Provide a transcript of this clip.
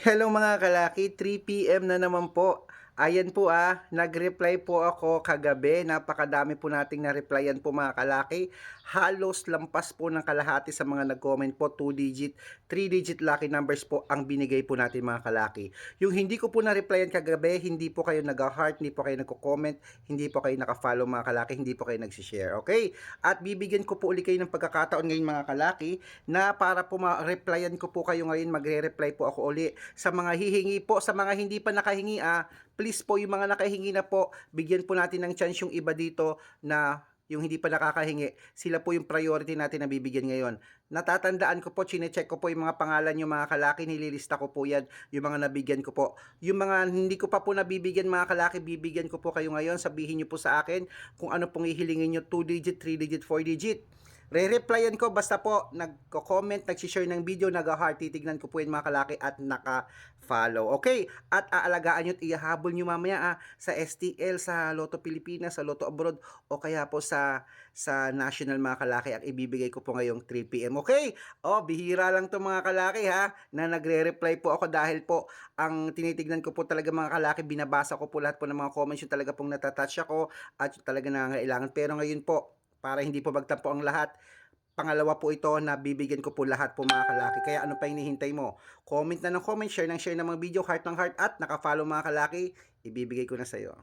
Hello mga kalaki, 3pm na naman po. Ayan po ah, nag-reply po ako kagabi. Napakadami po nating na-replyan po mga kalaki. Halos lampas po ng kalahati sa mga nag-comment po. 2 digit, 3 digit lucky numbers po ang binigay po natin mga kalaki. Yung hindi ko po na-replyan kagabi, hindi po kayo nag-heart, hindi po kayo nagko-comment, hindi po kayo naka-follow mga kalaki, hindi po kayo nag-share. Okay? At bibigyan ko po uli kayo ng pagkakataon ngayon mga kalaki na para po ma-replyan ko po kayo ngayon, magre-reply po ako uli sa mga hihingi po, sa mga hindi pa nakahingi ah, please po yung mga nakahingi na po, bigyan po natin ng chance yung iba dito na yung hindi pa nakakahingi, sila po yung priority natin na bibigyan ngayon. Natatandaan ko po, chinecheck ko po yung mga pangalan yung mga kalaki, nililista ko po yan, yung mga nabigyan ko po. Yung mga hindi ko pa po nabibigyan mga kalaki, bibigyan ko po kayo ngayon, sabihin nyo po sa akin kung ano pong ihilingin nyo, 2 digit, 3 digit, 4 digit. Re-replyan ko basta po nagko-comment, nag-share ng video, nag-heart, titignan ko po yung mga kalaki at naka-follow. Okay? At aalagaan nyo at ihahabol nyo mamaya ah, sa STL, sa Lotto Pilipinas, sa Lotto Abroad o kaya po sa sa national mga kalaki ang ibibigay ko po ngayong 3pm. Okay? Oh, bihira lang to mga kalaki ha na nagre-reply po ako dahil po ang tinitignan ko po talaga mga kalaki, binabasa ko po lahat po ng mga comments yung talaga pong natatouch ako at yung talaga nangangailangan. Pero ngayon po, para hindi po magtampo ang lahat. Pangalawa po ito na bibigyan ko po lahat po mga kalaki. Kaya ano pa hinihintay mo? Comment na ng comment, share ng share ng mga video, heart ng heart at naka-follow mga kalaki, ibibigay ko na sa iyo.